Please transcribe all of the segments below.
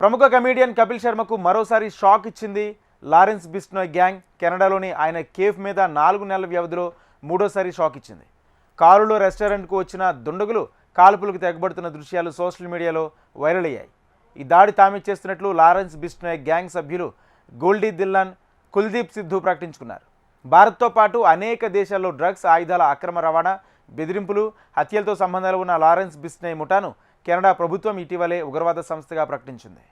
ప్రముఖ కమీడియన్ కపిల్ శర్మకు మరోసారి షాక్ ఇచ్చింది లారెన్స్ బిస్నోయ్ గ్యాంగ్. కెనడాలోని ఆయన కేఫ్ మీద నాలుగు నెలల వ్యవధిలో మూడోసారి షాక్ ఇచ్చింది. కారులో రెస్టారెంట్కు వచ్చిన దుండగులు కాల్పులకు తెగబడుతున్న దృశ్యాలు సోషల్ మీడియాలో వైరల్ అయ్యాయి. ఈ దాడి తామే చేస్తున్నట్లు లారెన్స్ బిస్నోయ్ గ్యాంగ్ సభ్యులు గోల్డీ దిల్లాన్ కుల్దీప్ సిద్ధు ప్రకటించుకున్నారు. భారత్తో పాటు అనేక దేశాల్లో డ్రగ్స్ ఆయుధాల అక్రమ రవాణా బెదిరింపులు హత్యలతో సంబంధాలు ఉన్న లారెన్స్ బిస్నయ్ ముఠాను కెనడా ప్రభుత్వం ఇటీవలే ఉగ్రవాద సంస్థగా ప్రకటించింది.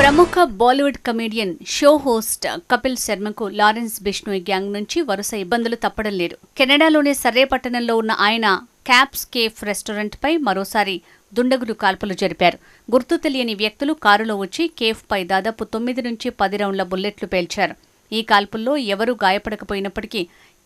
ప్రముఖ Bollywood comedian show host Kapil శర్మకు Lawrence Bishnoi gang నుంచి వరుస ఇబ్బందులు తప్పడం లేదు. కెనడాలోని సర్రే పట్టణంలో ఉన్న ఆయన క్యాప్స్ కేఫ్ రెస్టారెంట్పై మరోసారి దుండగులు కాల్పులు జరిపారు. గుర్తు తెలియని వ్యక్తులు కారులో వచ్చి కేఫ్ పై దాదాపు తొమ్మిది నుంచి పది రౌండ్ల బుల్లెట్లు పేల్చారు. ఈ కాల్పుల్లో ఎవరూ గాయపడకపోయినప్పటికీ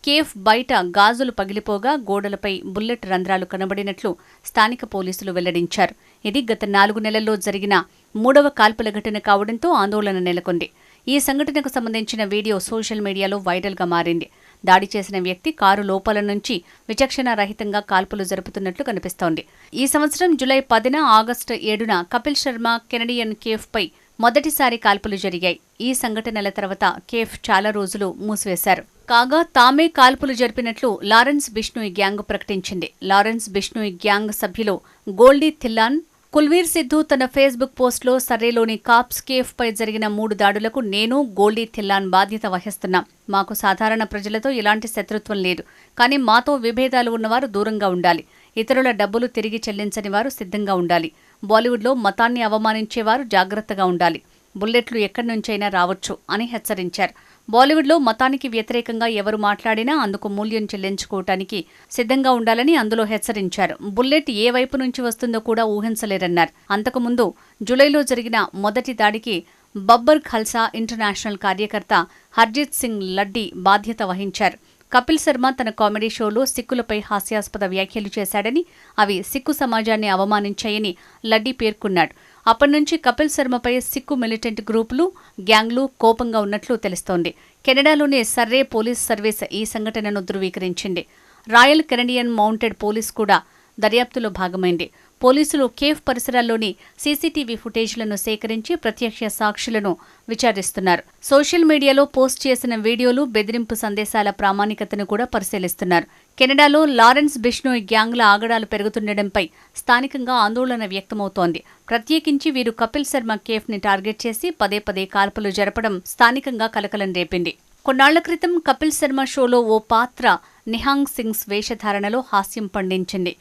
కేఫ్ బయట గాజులు పగిలిపోగా గోడలపై బుల్లెట్ రంధ్రాలు కనబడినట్లు స్థానిక పోలీసులు వెల్లడించారు. ఇది గత నాలుగు నెలల్లో జరిగిన మూడవ కాల్పుల ఘటన కావడంతో ఆందోళన నెలకొంది. ఈ సంఘటనకు సంబంధించిన వీడియో సోషల్ మీడియాలో వైరల్గా మారింది. దాడి చేసిన వ్యక్తి కారు లోపల నుంచి విచక్షణ రహితంగా కాల్పులు జరుపుతున్నట్లు కనిపిస్తోంది. ఈ సంవత్సరం జులై పదిన ఆగస్టు ఏడున కపిల్ శర్మ కెనడియన్ కేఫ్ పై మొదటిసారి కాల్పులు జరిగాయి. ఈ సంఘటనల తర్వాత కేఫ్ చాలా రోజులు మూసివేశారు. కాగా తామే కాల్పులు జరిపినట్లు లారెన్స్ బిష్ణోయ్ గ్యాంగ్ ప్రకటించింది. లారెన్స్ బిష్ణోయ్ గ్యాంగ్ సభ్యులు గోల్డీ థిల్లాన్ కుల్వీర్ సిద్ధు తన ఫేస్బుక్ పోస్ట్లో సర్రేలోని కాప్స్ కేఫ్ పై జరిగిన మూడు దాడులకు నేను గోల్డీ థిల్లాన్ బాధ్యత వహిస్తున్నాం. మాకు సాధారణ ప్రజలతో ఎలాంటి శత్రుత్వం లేదు. కానీ మాతో విభేదాలు ఉన్నవారు దూరంగా ఉండాలి. ఇతరుల డబ్బులు తిరిగి చెల్లించని వారు సిద్ధంగా ఉండాలి. బాలీవుడ్లో మతాన్ని అవమానించేవారు జాగ్రత్తగా ఉండాలి. బుల్లెట్లు ఎక్కడి నుంచైనా రావచ్చు అని హెచ్చరించారు. బాలీవుడ్లో మతానికి వ్యతిరేకంగా ఎవరు మాట్లాడినా అందుకు మూల్యం చెల్లించుకోవటానికి సిద్ధంగా ఉండాలని అందులో హెచ్చరించారు. బుల్లెట్ ఏ వైపు నుంచి వస్తుందో కూడా ఊహించలేరన్నారు. అంతకుముందు జూలైలో జరిగిన మొదటి దాడికి బబ్బర్ ఖల్సా ఇంటర్నేషనల్ కార్యకర్త హర్జీత్ సింగ్ లడ్డీ బాధ్యత వహించారు. కపిల్ శర్మ తన కామెడీ షోలో సిక్కులపై హాస్యాస్పద వ్యాఖ్యలు చేశాడని అవి సిక్కు సమాజాన్ని అవమానించాయని లడ్డీ పేర్కొన్నాడు. అప్పటి నుంచి కపిల్ శర్మపై సిక్కు మిలిటెంట్ గ్రూపులు గ్యాంగ్లు కోపంగా ఉన్నట్లు తెలుస్తోంది. కెనడాలోని సర్రే పోలీస్ సర్వీస్ ఈ సంఘటనను ధృవీకరించింది. రాయల్ కెనడియన్ మౌంటెడ్ పోలీస్ కూడా దర్యాప్తులో భాగమైంది. పోలీసులు కేఫ్ పరిసరాల్లోని సీసీటీవీ ఫుటేజ్లను సేకరించి ప్రత్యక్ష సాక్షులను విచారిస్తున్నారు. సోషల్ మీడియాలో పోస్ట్ చేసిన వీడియోలు బెదిరింపు సందేశాల ప్రామాణికతను కూడా పరిశీలిస్తున్నారు. కెనడాలో లారెన్స్ బిష్నోయ్ గ్యాంగ్ల ఆగడాలు పెరుగుతుండటంపై స్థానికంగా ఆందోళన వ్యక్తమవుతోంది. ప్రత్యేకించి వీరు కపిల్ శర్మ కేఫ్ని టార్గెట్ చేసి పదే పదే కాల్పులు జరపడం స్థానికంగా కలకలం రేపింది. కొన్నాళ్ళ క్రితం కపిల్ శర్మ షోలో ఓ పాత్ర నిహాంగ్ సింగ్స్ వేషధారణలో హాస్యం పండించింది.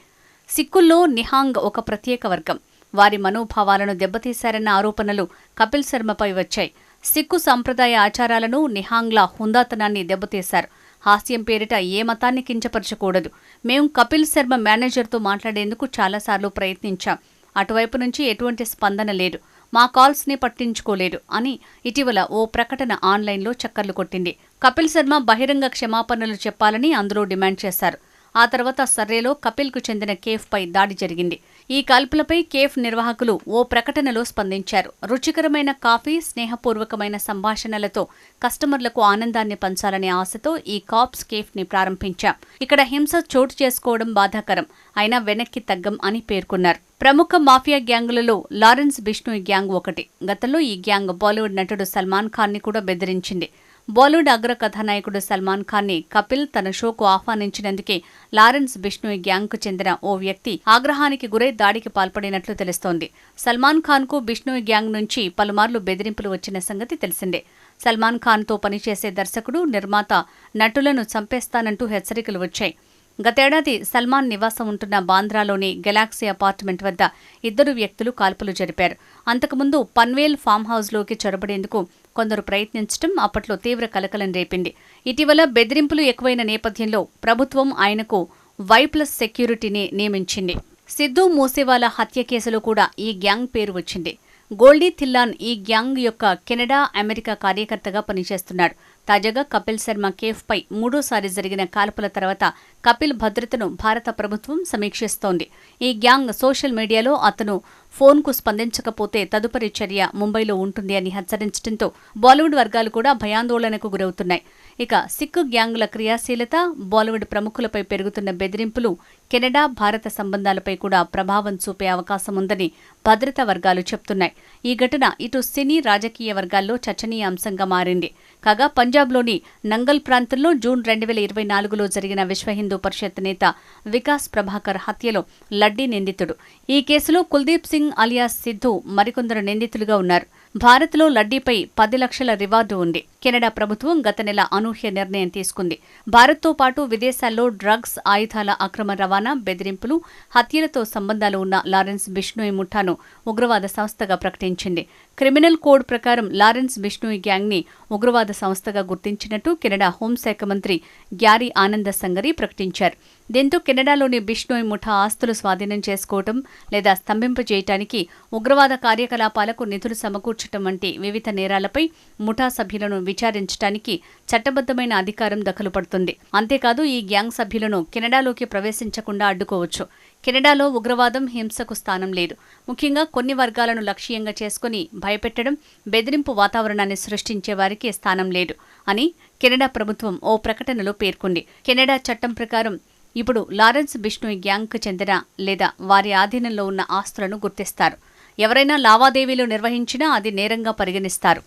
సిక్కుల్లో నిహాంగ్ ఒక ప్రత్యేక వర్గం. వారి మనోభావాలను దెబ్బతీశారన్న ఆరోపణలు కపిల్ శర్మపై వచ్చాయి. సిక్కు సంప్రదాయ ఆచారాలను నిహాంగ్ల హుందాతనాన్ని దెబ్బతీశారు. హాస్యం పేరిట ఏ మతాన్ని కించపరచకూడదు. మేం కపిల్ శర్మ మేనేజర్తో మాట్లాడేందుకు చాలాసార్లు ప్రయత్నించాం. అటువైపు నుంచి ఎటువంటి స్పందన లేదు. మా కాల్స్ని పట్టించుకోలేదు అని ఇటీవల ఓ ప్రకటన ఆన్లైన్లో చక్కర్లు కొట్టింది. కపిల్ శర్మ బహిరంగ క్షమాపణలు చెప్పాలని అందరూ డిమాండ్ చేశారు. ఆ తర్వాత సర్రేలో కపిల్కు చెందిన కేఫ్పై దాడి జరిగింది. ఈ కాల్పులపై కేఫ్ నిర్వాహకులు ఓ ప్రకటనలో స్పందించారు. రుచికరమైన కాఫీ స్నేహపూర్వకమైన సంభాషణలతో కస్టమర్లకు ఆనందాన్ని పంచాలనే ఆశతో ఈ కాప్స్ కేఫ్ని ప్రారంభించాం. ఇక్కడ హింస చోటు చేసుకోవడం బాధాకరం. అయినా వెనక్కి తగ్గం అని పేర్కొన్నారు. ప్రముఖ మాఫియా గ్యాంగులలో లారెన్స్ బిష్ణు గ్యాంగ్ ఒకటి. గతంలో ఈ గ్యాంగ్ బాలీవుడ్ నటుడు సల్మాన్ ఖాన్ని కూడా బెదిరించింది. బాలీవుడ్ అగ్ర కథానాయకుడు సల్మాన్ ఖాన్ని కపిల్ తన షోకు ఆహ్వానించినందుకే లారెన్స్ బిష్ణోయ్ గ్యాంగ్కు చెందిన ఓ వ్యక్తి ఆగ్రహానికి గురై దాడికి పాల్పడినట్లు తెలుస్తోంది. సల్మాన్ ఖాన్కు బిష్ణోయ్ గ్యాంగ్ నుంచి పలుమార్లు బెదిరింపులు వచ్చిన సంగతి తెలిసిందే. సల్మాన్ ఖాన్తో పనిచేసే దర్శకుడు నిర్మాత నటులను చంపేస్తానంటూ హెచ్చరికలు వచ్చాయి. గతేడాది సల్మాన్ నివాసం ఉంటున్న బాంద్రాలోని గెలాక్సీ అపార్ట్మెంట్ వద్ద ఇద్దరు వ్యక్తులు కాల్పులు జరిపారు. అంతకుముందు పన్వేల్ ఫామ్ హౌస్లోకి చొరబడేందుకు కొందరు ప్రయత్నించడం అప్పట్లో తీవ్ర కలకలం రేపింది. ఇటీవల బెదిరింపులు ఎక్కువైన నేపథ్యంలో ప్రభుత్వం ఆయనకు వై ప్లస్ సెక్యూరిటీని నియమించింది. సిద్ధు మూసేవాల హత్య కేసులో కూడా ఈ గ్యాంగ్ పేరు వచ్చింది. గోల్డీ థిల్లాన్ ఈ గ్యాంగ్ యొక్క కెనడా అమెరికా కార్యకర్తగా పనిచేస్తున్నాడు. తాజాగా కపిల్ శర్మ కేఫ్ పై మూడోసారి జరిగిన కాల్పుల తర్వాత కపిల్ భద్రతను భారత ప్రభుత్వం సమీక్షిస్తోంది. ఈ గ్యాంగ్ సోషల్ మీడియాలో అతను ఫోన్కు స్పందించకపోతే తదుపరి చర్య ముంబైలో ఉంటుంది అని హెచ్చరించడంతో బాలీవుడ్ వర్గాలు కూడా భయాందోళనకు గురవుతున్నాయి. ఇక సిక్కు గ్యాంగుల క్రియాశీలత బాలీవుడ్ ప్రముఖులపై పెరుగుతున్న బెదిరింపులు కెనడా భారత సంబంధాలపై కూడా ప్రభావం చూపే అవకాశం ఉందని భద్రతా వర్గాలు చెప్తున్నాయి. ఈ ఘటన ఇటు సినీ రాజకీయ వర్గాల్లో చర్చనీయ అంశంగా మారింది. కాగా పంజాబ్లోని నంగల్ ప్రాంతంలో జూన్ రెండు వేల ఇరవై నాలుగులో జరిగిన విశ్వ హిందూ పరిషత్ నేత వికాస్ ప్రభాకర్ హత్యలో లడ్డీ నిందితుడు. ఈ కేసులో కుల్దీప్ సింగ్ అలియాస్ సిద్ధు మరికొందరు నిందితులుగా ఉన్నారు. భారత్లో లడ్డీపై పది లక్షల రివార్డు ఉంది. కెనడా ప్రభుత్వం గత నెల అనూహ్య నిర్ణయం తీసుకుంది. భారత్తో పాటు విదేశాల్లో డ్రగ్స్ ఆయుధాల అక్రమ రవాణా బెదిరింపులు హత్యలతో సంబంధాలు ఉన్న లారెన్స్ బిష్ణోయ్ ముఠాను ఉగ్రవాద సంస్థగా ప్రకటించింది. క్రిమినల్ కోడ్ ప్రకారం లారెన్స్ బిష్ణోయ్ గ్యాంగ్ని ఉగ్రవాద సంస్థగా గుర్తించినట్టు కెనడా హోంశాఖ మంత్రి గ్యారీ ఆనంద సంగరి ప్రకటించారు. దీంతో కెనడాలోని బిష్ణోయ్ ముఠా ఆస్తులు స్వాధీనం చేసుకోవటం లేదా స్తంభింపజేయటానికి ఉగ్రవాద కార్యకలాపాలకు నిధులు సమకూర్చటం వంటి వివిధ నేరాలపై ముఠా సభ్యులను విచారించడానికి చట్టబద్దమైన అధికారం దఖలు పడుతుంది. అంతేకాదు ఈ గ్యాంగ్ సభ్యులను కెనడాలోకి ప్రవేశించకుండా అడ్డుకోవచ్చు. కెనడాలో ఉగ్రవాదం హింసకు స్థానం లేదు. ముఖ్యంగా కొన్ని వర్గాలను లక్ష్యంగా చేసుకుని భయపెట్టడం బెదిరింపు వాతావరణాన్ని సృష్టించే వారికి స్థానం లేదు అని కెనడా ప్రభుత్వం ఓ ప్రకటనలో పేర్కొంది. కెనడా చట్టం ప్రకారం ఇప్పుడు లారెన్స్ బిష్ణోయ్ గ్యాంగ్కు చెందిన లేదా వారి ఆధీనంలో ఉన్న ఆస్తులను గుర్తిస్తారు. ఎవరైనా లావాదేవీలు నిర్వహించినా అది నేరంగా పరిగణిస్తారు.